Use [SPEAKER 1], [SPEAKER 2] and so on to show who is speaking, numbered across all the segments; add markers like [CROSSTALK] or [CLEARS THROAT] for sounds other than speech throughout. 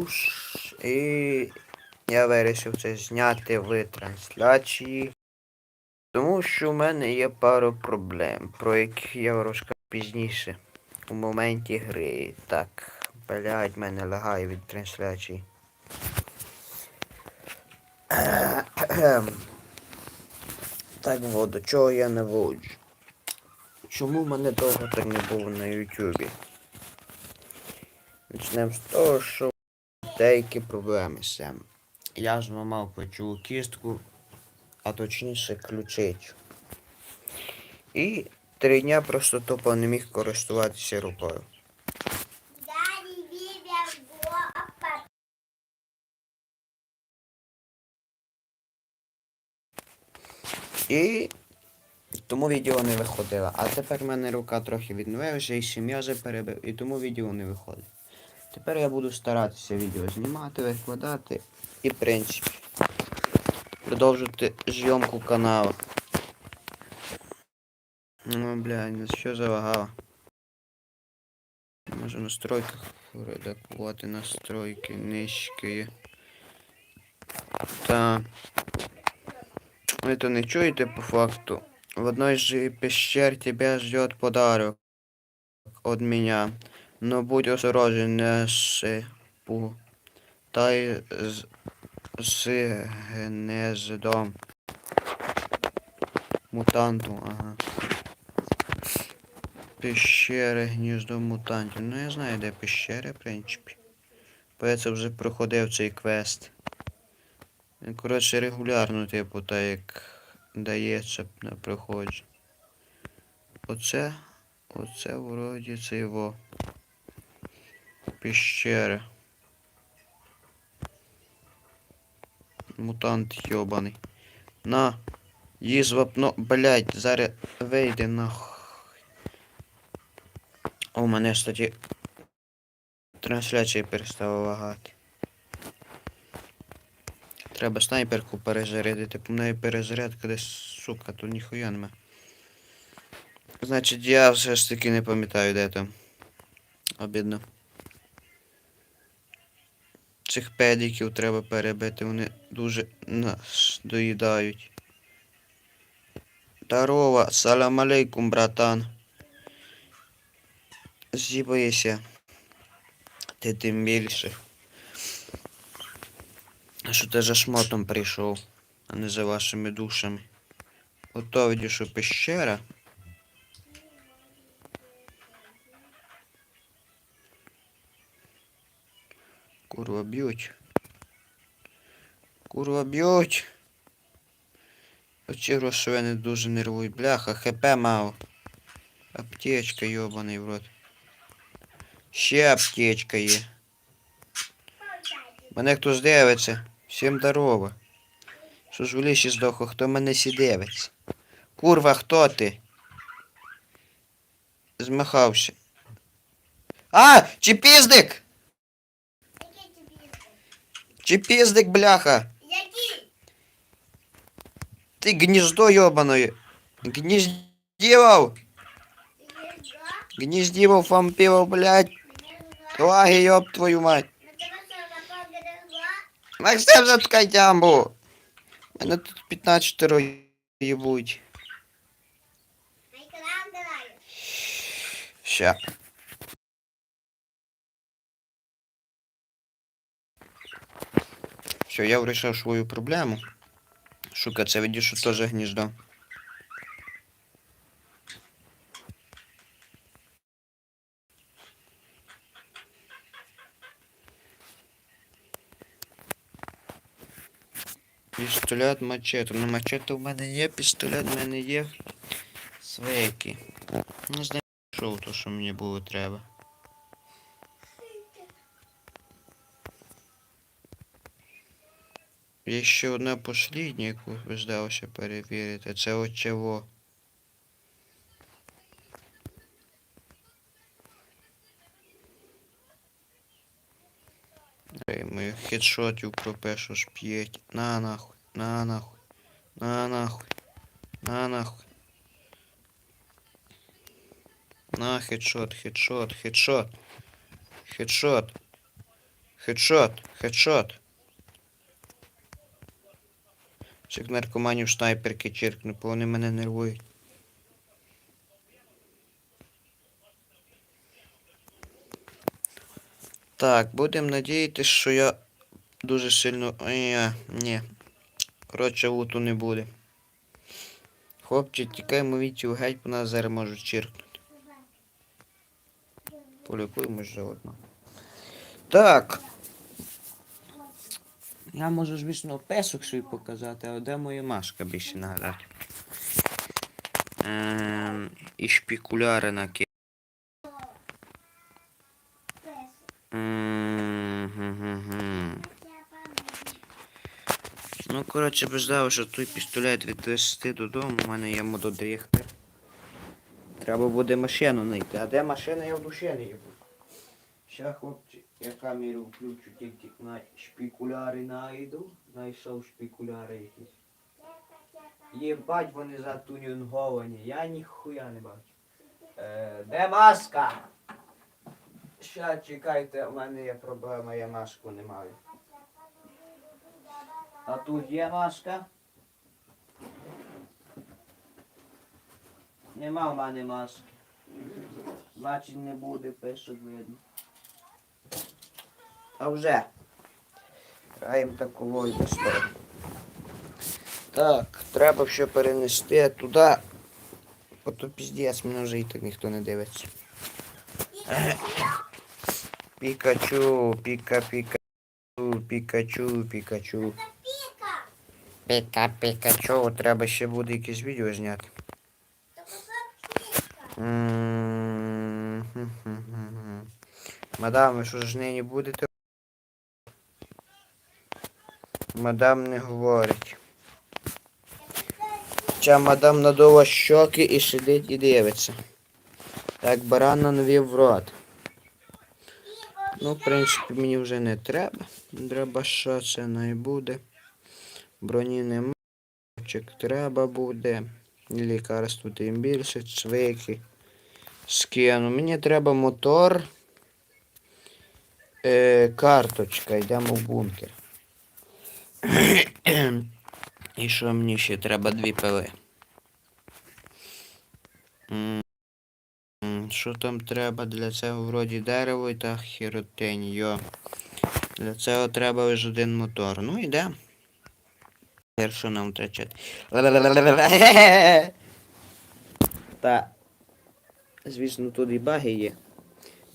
[SPEAKER 1] душ. І я вирішив це зняти в трансляції. Тому що в мене є пару проблем, про які я розкажу пізніше у моменті гри. Так, блядь, мене лагає від трансляції. [CLEARS THROAT] Так от, до чого я наводжу? Чому в мене довго так не було на Ютубі? Почнемо з того, що деякі проблеми сам. Я зламав плечову кістку, а точніше ключицю. І три дня просто тупо не міг користуватися рукою. І тому відео не виходило. А тепер в мене рука трохи відновилася і сім'я вже перебив, і тому відео не виходить. Тепер я буду старатися відео знімати, викладати і, в принципі, продовжувати зйомку каналу. Ну, блядь, що залагало? Може в настройках редагувати настройки низькі. Та. Ви то не чуєте по факту? В одной же пещер тебя ждет подарок от меня. Но будь осторожен, не спутай с, с гнездом. Мутанту, ага. Пещери, гніздо мутантів. Ну я знаю, де пещери, в принципі. Бо я це вже проходив цей квест. Коротше, регулярно, типу, так як дається на проходжі. Оце, оце вроді це його пещери. Мутант йобаний. На, їж вапно, блять, зараз вийде нахуй. О, у мене, кстати, трансляція перестала лагати. Треба снайперку перезарядити, по неї перезарядка десь, сука, тут ніхуя нема. Значить, я все ж таки не пам'ятаю, де там. Обідно. Цих педиків треба перебити, вони дуже нас доїдають. Здорово, салам алейкум, братан. Зібаєшся. Ти тим більше. А що ти за шмотом прийшов, а не за вашими душами? Ото що пещера. Курва б'ють. Курва б'ють. Оці грошовини дуже нервують. Бляха, хп мало. Аптечка, йобаний в рот. Ще аптечка є. Мене хтось дивиться. Всім здорово. Що ж в лісі здохло, хто мене сі дивиться? Курва, хто ти? Змахався. А!
[SPEAKER 2] Який тобі?
[SPEAKER 1] Чіпіздик, бляха!
[SPEAKER 2] Який?
[SPEAKER 1] Ти гніздо йобаної. Гніздівав!
[SPEAKER 2] Гніздо?
[SPEAKER 1] Гніздівав вампіров, блядь.
[SPEAKER 2] Гніздо?
[SPEAKER 1] Лаги, йоб твою мать.
[SPEAKER 2] На тебе що, напав гніздо?
[SPEAKER 1] Максим, заткай тямбу. Мене тут 15 їбуть.
[SPEAKER 2] На екран граю.
[SPEAKER 1] Ща. Все, я вирішив свою проблему. Шука, це що теж гніздо. Пістолет мачете. Ну мачете в мене є, пістолет в мене є. Свейки. Не знаю, що то, що мені було треба. Є ще одна послідня, яку ви здалося перевірити. Це от чого. Ей, моїх хедшотів пропишу ж п'ять. На нахуй, на нахуй, на нахуй, на нахуй. На хедшот, хедшот, хедшот. Хедшот. Хедшот, хедшот. Цих наркоманів снайперки чиркну, бо вони мене нервують. Так, будемо надіятися, що я дуже сильно. Ні, ні. Коротше, луту не буде. Хлопці, тікаємо від геть, бо нас зараз можуть чиркнути. Полікуємо заодно. Так. Я можу, звісно, песок свій показати, а де моя машка більше нагадати. Ем, і шпікуляри на ки. Ну, коротше, баждав, що той пістолет відвезти додому, у мене є мотодріхтер. Треба буде машину знайти. А де машина, я в душі не їбу. Ще, хлопці, я камеру включу, тільки на шпікуляри найду. Знайшов шпікуляри якісь. Єбать, вони затюнінговані. Я ніхуя не бачу. Е, де маска? Ща чекайте, у мене є проблема, я маску не маю. А тут є маска? Нема в мене маски. Значить не буде, пишуть видно. А вже. Граємо таковою історію. Так, треба ще перенести туди. Бо то піздець, мене вже і так ніхто не дивиться. Пікачу, піка, піка, пікачу, пікачу.
[SPEAKER 2] Піка.
[SPEAKER 1] Піка, пікачу, треба ще буде якесь відео зняти. Мадам, ви що ж нині будете? Мадам не говорить. Ця мадам надула щоки і сидить і дивиться. Так барана навів в рот. Ну, в принципі, мені вже не треба. Треба що це не буде. Броні нема. Треба буде. Лікарство тим більше, цвики. Скину. Мені треба мотор. Е, карточка. Йдемо в бункер. І що мені ще треба дві пили? Що там треба для цього вроді дерево і та хіротень, йо. Для цього треба лише один мотор. Ну йде. Що нам втрачати? [LAUGHS] Та, звісно, тут і баги є.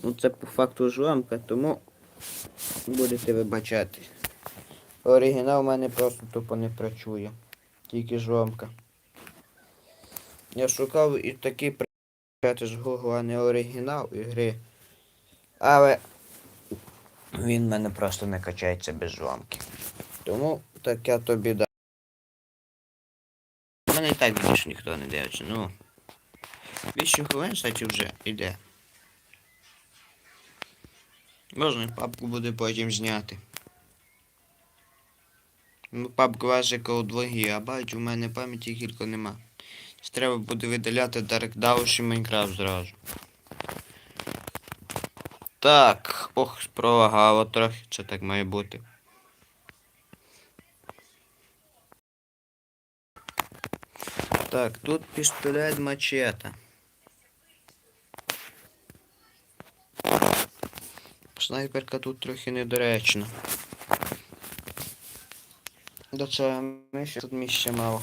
[SPEAKER 1] Ну це по факту жламка, тому будете вибачати. Оригінал в мене просто тупо не працює. Тільки жламка. Я шукав і такий працювати з Google, а не оригінал ігри. Але він в мене просто не качається без жламки. Тому таке то біда. У мене і так більше ніхто не дивиться, ну. 8 хвилин, кстати, вже йде. Можна папку буде потім зняти. Ну, папка важить коло 2 гігабайт, у мене пам'яті кілька нема. Треба буде видаляти Dark Dash і Minecraft зразу. Так, ох, пролагало трохи, це так має бути. Так, тут пістолет мачете. Снайперка тут трохи недоречна. До цього миші тут місця мало.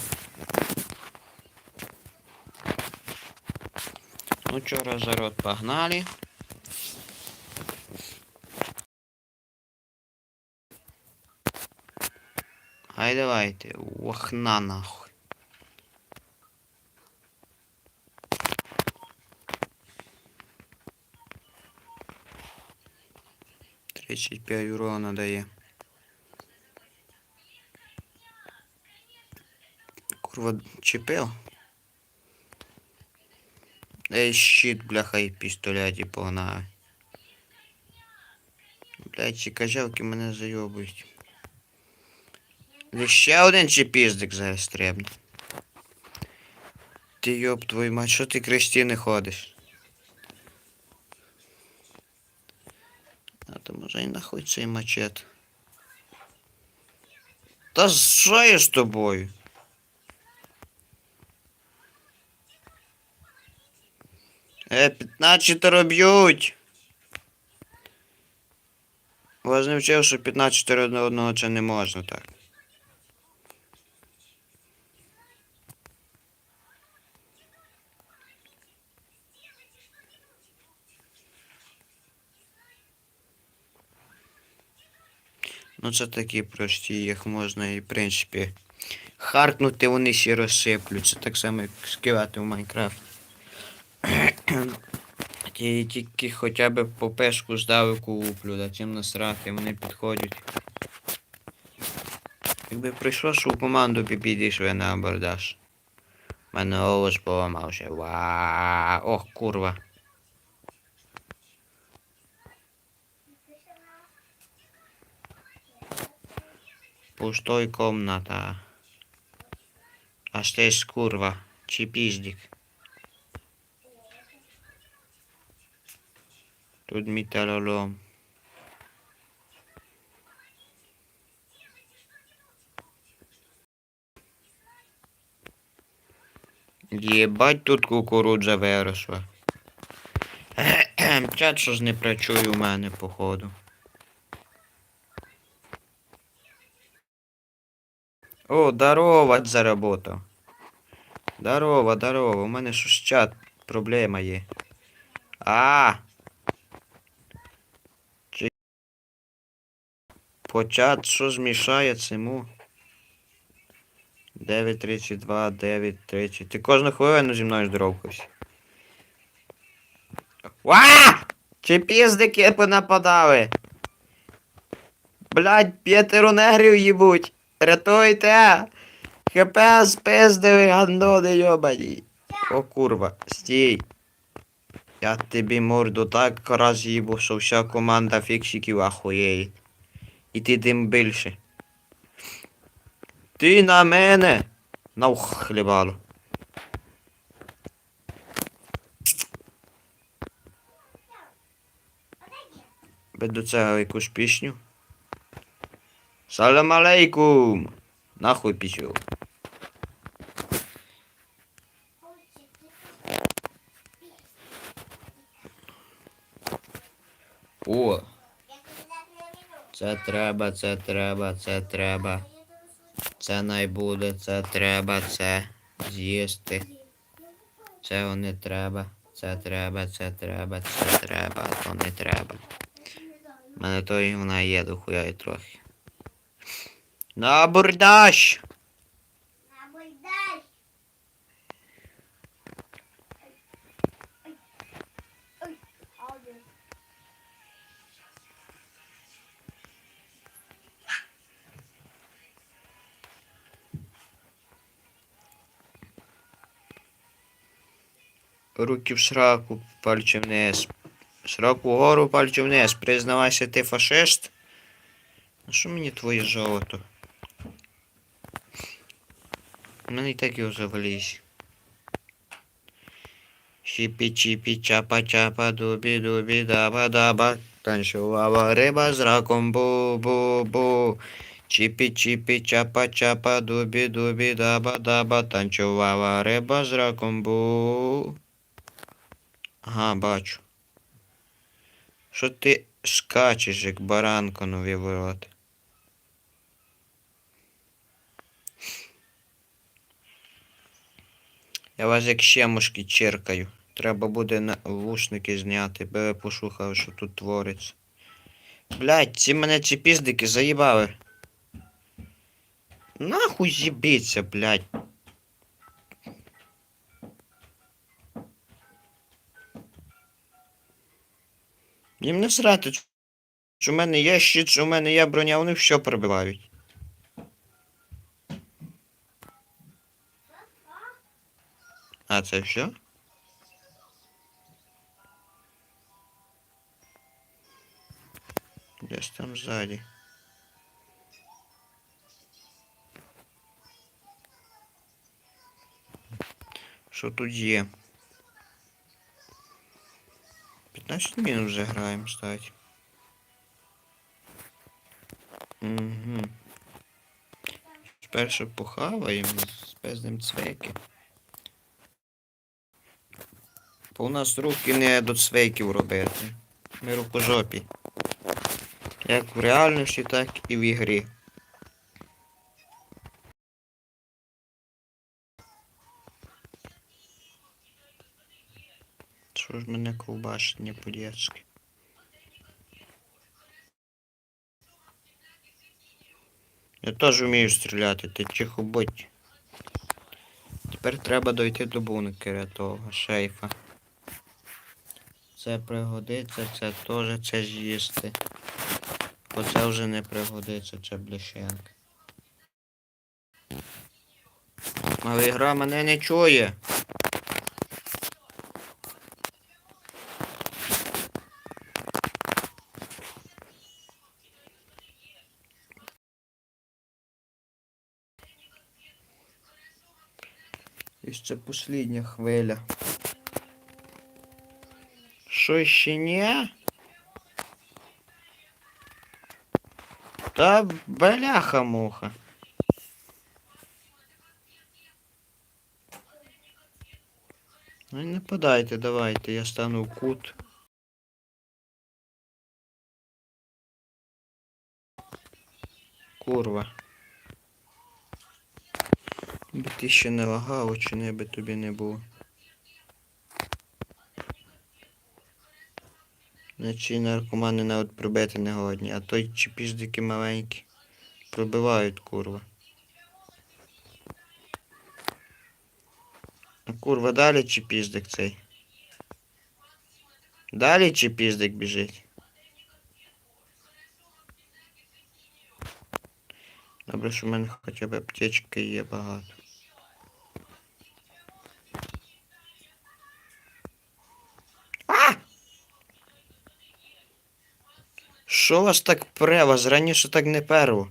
[SPEAKER 1] Ну чо, розворот погнали. Ай давайте, охна нахуй. Тридцять п'ять урона дає. Курва, чіпив? Ей, щит, бляха, і пістолеті погнали. Блядь, ці кожелки мене зайобують. Ну ще один чіпіздик зараз стрибне. Ти йоб твою мать, що ти кресті не ходиш? А Та може і нахуй цей мачет. Та що я з тобою? Е, 15 роб'ють. Вас не вчив, що 15 одне одного це не можна так. Ну це такі прості, їх можна і в принципі харкнути, вони всі розсиплються. Так само, як скивати в Майнкрафті. [CLEARS THROAT] Ті тільки хоча б по пешку здав куплю, да цим насрати, вони підходять. Якби прийшло, що в команду підійшли на абордаж. Мене голос поламався. Ва! Ох, курва. Пустой комната. А здесь курва. Чи пиздик. Тут металлолом. Єбать тут кукурудза виросла. [COUGHS] Чат що ж не працює у мене, походу. О, здорово, заработав. Здорово, здорово. У мене щось чат проблема є. А. По чат що змішає цьому? 9.32, 9.30. Ти кожну хвилину зі мною здоровкався. Ва! Чи піздики понападали? Блядь, п'ятеро негрів їбуть. Рятуйте! ХП спиздили, гандони йобані. О курва, стій. Я тобі морду так раз їбу, що вся команда фіксиків ахуєє. І ти тим більше. Ти на мене! Наух хлібало. до цього якусь пісню. Салам алейкум! Нахуй пісню. О, це треба, це треба, це треба. Це найбуде, це треба, це з'їсти. Це не треба, це треба, це треба, це треба, то не треба. У мене то і вона є дохуя і трохи. На абордаж! Руки в сраку, пальці вниз. Сраку вгору, пальці вниз. Признавайся, ти фашист. А що мені твоє золото? У мене і так його завалізь. Чіпі чіпі чапа чапа дубі дубі даба даба. Танцювала риба з раком бу бу бу. Чіпі чіпі чапа чапа дубі дубі даба даба. Танцювала риба з раком бу. Ага, бачу. Що ти скачеш, як баранко нові ворота? Я вас як щемушки черкаю. Треба буде на вушники зняти, бо я послухав, що тут твориться. Блять, ці мене ці піздики заїбали. Нахуй з'їбіться, блять. Їм не срати, що в мене є щит, що в мене є броня, вони все пробивають. А це все? Десь там ззаді. Що тут є? 15 минут вже граємо, кстати. Угу. Спершу похаваємо, спезнем цвейки. Бо у нас руки не до цвейків робити. Ми рукожопі. Як в реальності, так і в ігрі. Що ж мене ковбашить не по-дєцьки? Я теж вмію стріляти, ти тихо будь. Тепер треба дойти до бункера того шейфа. Це пригодиться, це теж це з'їсти. Оце вже не пригодиться, це бляшенка. Але гра мене не чує. Ще послідня хвиля. Що ще ні? Та бляха муха. Ну не нападайте, давайте, я стану кут. Курва. Би ти ще не лагав, чи не би тобі не було. Значить наркомани навіть пробити не годні, а той чи піздики маленькі пробивають курва. Курва далі чи піздик цей? Далі чи піздик біжить? Добре, що в мене хоча б аптечки є багато. Що вас так пре? Вас раніше так не перло.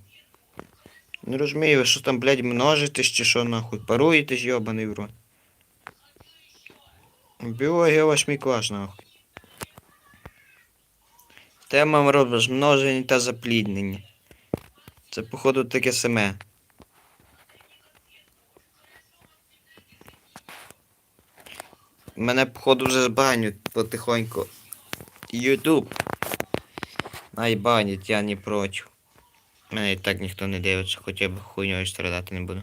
[SPEAKER 1] Не розумію, ви що там, блядь, множитесь чи що нахуй? Паруєтесь, йобаний в рот. Біологія восьмий клас, нахуй. Тема розмноження та запліднення. Це, походу, таке саме. Мене, походу, вже збанють потихоньку. Ютуб. Най банять, я не проти. Мене і так ніхто не дивиться, хоча б хуйньою страдати не буду.